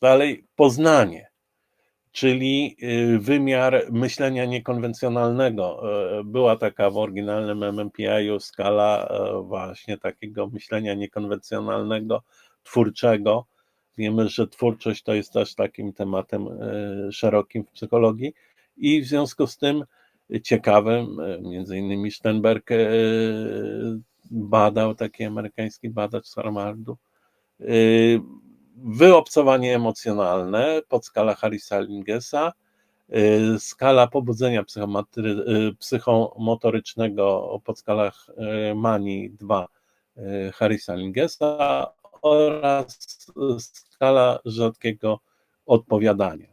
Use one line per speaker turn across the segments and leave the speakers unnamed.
Dalej, poznanie, czyli y, wymiar myślenia niekonwencjonalnego. E, Była taka w oryginalnym MMPI skala e, właśnie takiego myślenia niekonwencjonalnego, twórczego. Wiemy, że twórczość to jest też takim tematem e, szerokim w psychologii i w związku z tym ciekawym, między innymi Sternberg badał, taki amerykański badacz z Harvardu, e, wyobcowanie emocjonalne pod skala Harrisa Lingesa, e, skala pobudzenia e, psychomotorycznego pod skalach e, Mani 2 e, Harrisa Lingesa oraz skala rzadkiego odpowiadania.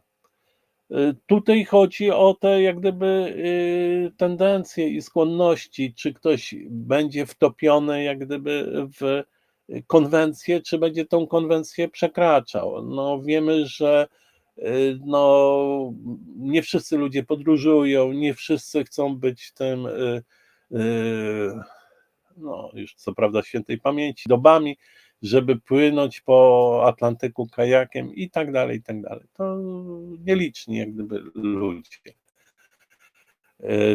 Y, Tutaj chodzi o te jak gdyby y, tendencje i skłonności, czy ktoś będzie wtopiony jak gdyby w konwencję, czy będzie tą konwencję przekraczał. No wiemy, że y, no, nie wszyscy ludzie podróżują, nie wszyscy chcą być tym, y, y, no już co prawda świętej pamięci, dobami, żeby płynąć po Atlantyku kajakiem i tak dalej, i tak dalej. To nieliczni jak gdyby ludzie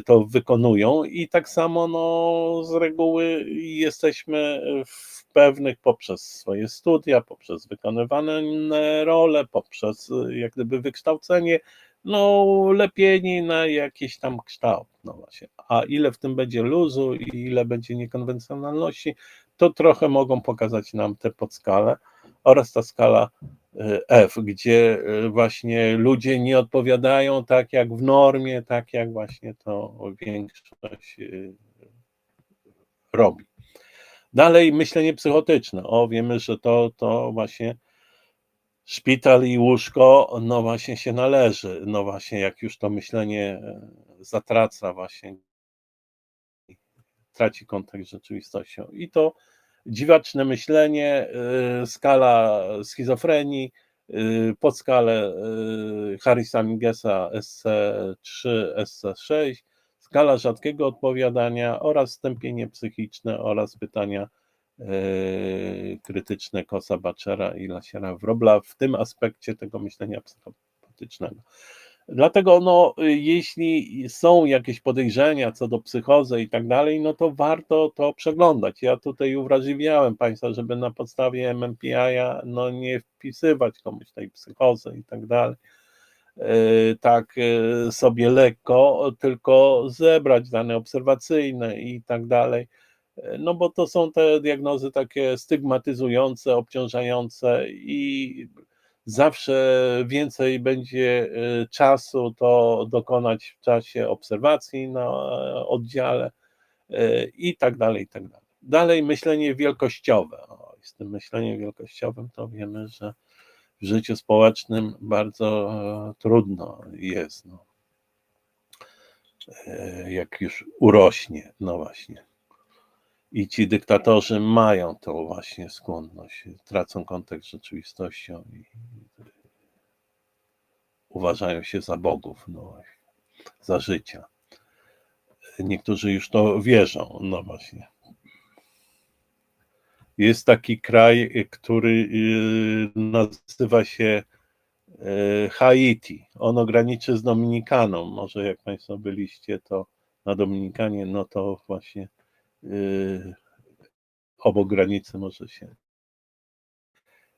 to wykonują i tak samo no, z reguły jesteśmy w pewnych poprzez swoje studia, poprzez wykonywane role, poprzez jak gdyby wykształcenie, no lepieni na jakiś tam kształt, no właśnie. A ile w tym będzie luzu i ile będzie niekonwencjonalności, to trochę mogą pokazać nam te podskale oraz ta skala y, F, gdzie y, właśnie ludzie nie odpowiadają tak jak w normie, tak jak właśnie to większość y, robi. Dalej myślenie psychotyczne. O, wiemy, że to, to właśnie szpital i łóżko, no właśnie się należy. No właśnie, jak już to myślenie e, zatraca właśnie, traci kontakt z rzeczywistością. I to dziwaczne myślenie, y, skala schizofrenii, y, pod skalę y, Harrisa Mingesa SC3, SC6, skala rzadkiego odpowiadania oraz stępienie psychiczne oraz pytania krytyczne Kosa Bachera i Lasiera Wrobla w tym aspekcie tego myślenia psychopatycznego. Dlatego, no, jeśli są jakieś podejrzenia co do psychozy i tak dalej, no to warto to przeglądać. Ja tutaj uwrażliwiałem Państwa, żeby na podstawie MMPI-a no, nie wpisywać komuś tej psychozy i tak dalej. Yy, Tak yy, sobie lekko, tylko zebrać dane obserwacyjne i tak dalej. Yy, No bo to są te diagnozy takie stygmatyzujące, obciążające i zawsze więcej będzie y, czasu to dokonać w czasie obserwacji na e, oddziale y, i tak dalej, i tak dalej. Dalej myślenie wielkościowe. O, z tym myśleniem wielkościowym to wiemy, że w życiu społecznym bardzo e, trudno jest. No. E, Jak już urośnie, no właśnie. I ci dyktatorzy mają tą właśnie skłonność, tracą kontakt z rzeczywistością i uważają się za bogów, no, za życia. Niektórzy już to wierzą, no właśnie. Jest taki kraj, który y, nazywa się y, Haiti. On graniczy z Dominikaną. Może jak Państwo byliście, to na Dominikanie, no to właśnie obok granicy może się.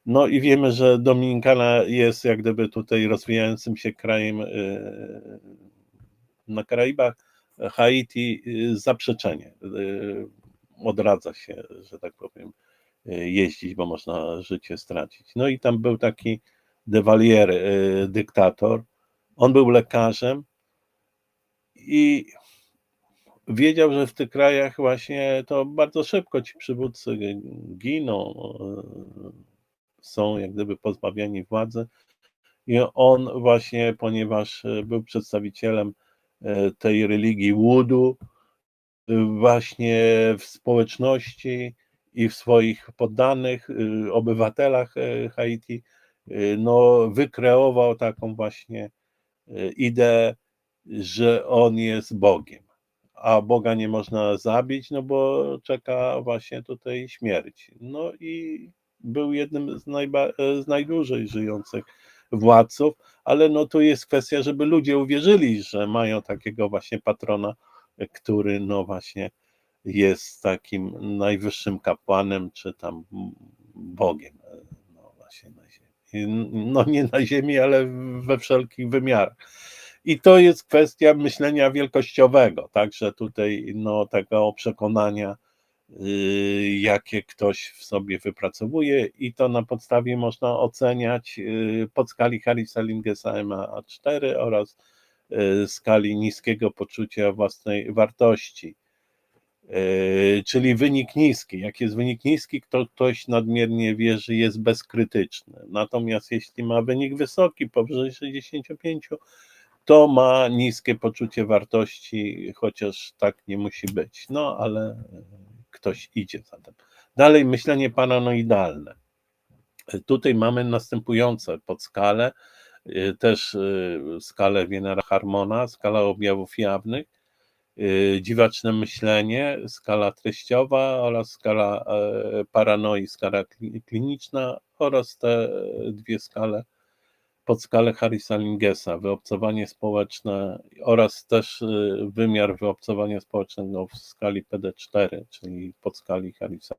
No i wiemy, że Dominikana jest jak gdyby tutaj rozwijającym się krajem y, na Karaibach. Haiti y, zaprzeczenie. y, Odradza się, że tak powiem, y, jeździć, bo można życie stracić. No i tam był taki de Valier, y, dyktator. On był lekarzem i wiedział, że w tych krajach właśnie to bardzo szybko ci przywódcy giną, y, są jak gdyby pozbawiani władzy. I on właśnie, ponieważ y, był przedstawicielem y, tej religii Wudu, właśnie w społeczności i w swoich poddanych, obywatelach Haiti, no, wykreował taką właśnie ideę, że on jest Bogiem. A Boga nie można zabić, no bo czeka właśnie tutaj śmierć. No i był jednym z, najba, z najdłużej żyjących władców, ale no tu jest kwestia, żeby ludzie uwierzyli, że mają takiego właśnie patrona, który no właśnie jest takim najwyższym kapłanem, czy tam Bogiem, no właśnie na ziemi. No nie na ziemi, ale we wszelkich wymiarach. I to jest kwestia myślenia wielkościowego, także tutaj no tego przekonania, yy, jakie ktoś w sobie wypracowuje i to na podstawie można oceniać yy, pod skali Harrisa Lingesa MA4 oraz yy, skali niskiego poczucia własnej wartości. Czyli wynik niski. Jak jest wynik niski, to ktoś nadmiernie wierzy, jest bezkrytyczny. Natomiast jeśli ma wynik wysoki, powyżej 65, to ma niskie poczucie wartości, chociaż tak nie musi być. No ale ktoś idzie za tym. Dalej myślenie paranoidalne. Tutaj mamy następujące podskalę, yy, też yy, skalę Wienera Harmona, skala objawów jawnych, yy, dziwaczne myślenie, skala treściowa oraz skala paranoi, skala kliniczna oraz te dwie skale podskalę Harrisa Lingesa, wyobcowanie społeczne oraz też wymiar wyobcowania społecznego w skali PD4, czyli podskali Harrisa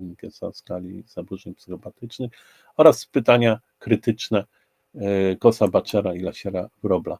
Lingesa skali zaburzeń psychopatycznych oraz pytania krytyczne Kosa Baczera i Lasiera Wrobla.